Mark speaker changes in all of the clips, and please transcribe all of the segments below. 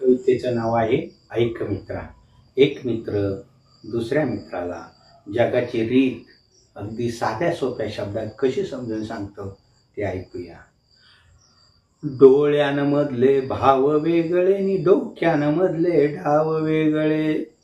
Speaker 1: कवितेचं नाव आहे ऐक मित्रा. एक मित्र दुसऱ्या मित्राला जगाची रीत अगदी साध्या सोप्या शब्दात कशी समजून सांगतो ते ऐकूया. डोळ्यांमधले भाव वेगळे नि डोक्यान मधले डाव वेगळे.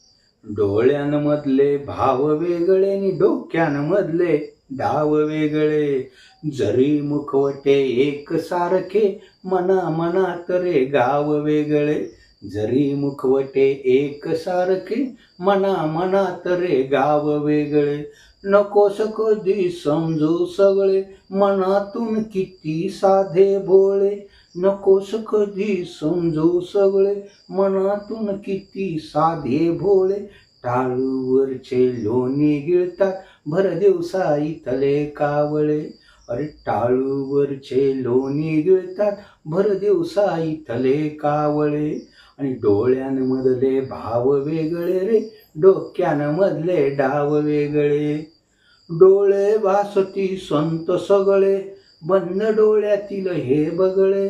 Speaker 1: डोळ्यांमधले भाव वेगळे नि डोक्यान मधले डाव वेगळे. जरी मुखवटे एक सारखे मना मनात रे गाव वेगळे. जरी मुखवटे एक सारखे मना मनात रे गाव वेगळे नकोस कधी समजू सगळे मनातून किती साधे भोळे नकोस कधी समजू सगळे मनातून किती साधे भोळे टाळूवरचे लोणी गिळतात भर दिवसा इथले कावळे. अरे टाळूवरचे लोणी गिळतात भर दिवसा इथले कावळे. आणि डोळ्यांमधले भाव वेगळे रे डोक्यांमधले डाव वेगळे. डोळे भासती संत सगळे बंद डोळ्यातील हे बगळे.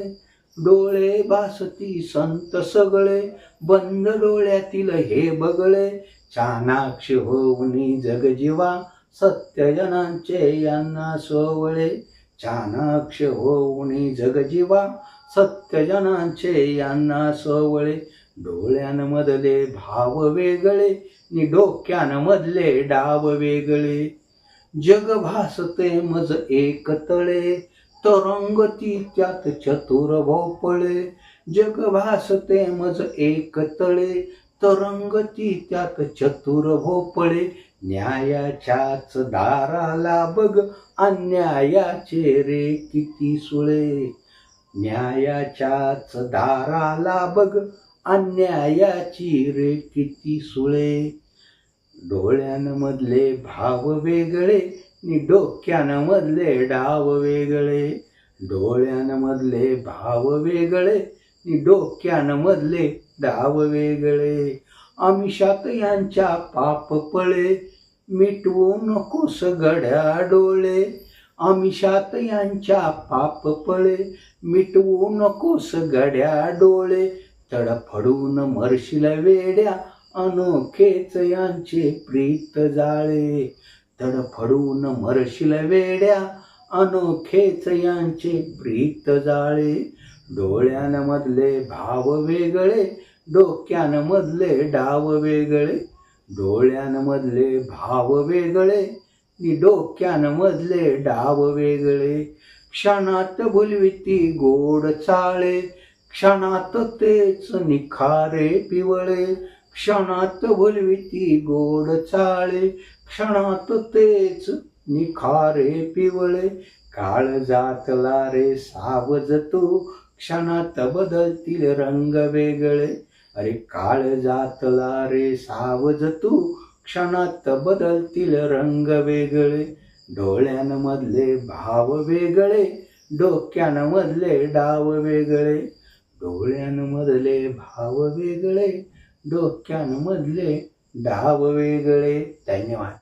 Speaker 1: डोळे भासती संत सगळे बंद डोळ्यातील हे बगळे. चाणाक्ष होऊनी जगजीवा सत्यजनांचे यांना सोवळे. चाणाक्ष होऊनी जगजीवा सत्यजनांचे यांना सोवळे डोळ्यांमधले भाव वेगळे नि डोक्यांमधले डाव वेगळे. जग भासते मज एक तळे तरंगती त्यात चतुर भोपळे. जग भासते मज एक तळे तरंगती त्यात चतुर भोपळे. न्यायाच्याच दाराला बघ अन्यायाचे रे किती सुळे. न्यायाच्याच दाराला बघ अन्यायाची रे किती सुळे. डोळ्यांमधले भाव वेगळे नि डोक्यांमधले डाव वेगळे. डोळ्यांमधले भाव वेगळे नि डोक्यांमधले डाव वेगळे. आमिषात यांच्या पाप पळे मिटवू नकोस गड्या डोळे. आमिषात यांच्या पाप पळे मिटवू नकोस गड्या डोळे. तडफडून मरशील वेड्या अनोखेच यांचे प्रीत जाळे. तडफडून मरशील वेड्या अनोखेच यांचे प्रीत जाळे. डोळ्यांमधले भाव वेगळे डोक्यांमधले डाव वेगळे. डोळ्यांमधले भाव वेगळे नि डोक्यांमधले डाव वेगळे. क्षणात भुलविती गोड चाळे. क्षणात तेच निखारे पिवळे. क्षणात भुलविती गोड चाळे. क्षणात तेच निखारे पिवळे. काळ जातला रे सावज तू. क्षणात बदलतील रंग वेगळे. अरे काळ जातला रे सावज तू. क्षणात बदलतील रंग वेगळे डोळ्यांमधले भाव वेगळे डोक्यांमधले डाव वेगळे डोळ्यांमधले भाव वेगळे डोक्यांमधले डाव वेगळे. धन्यवाद.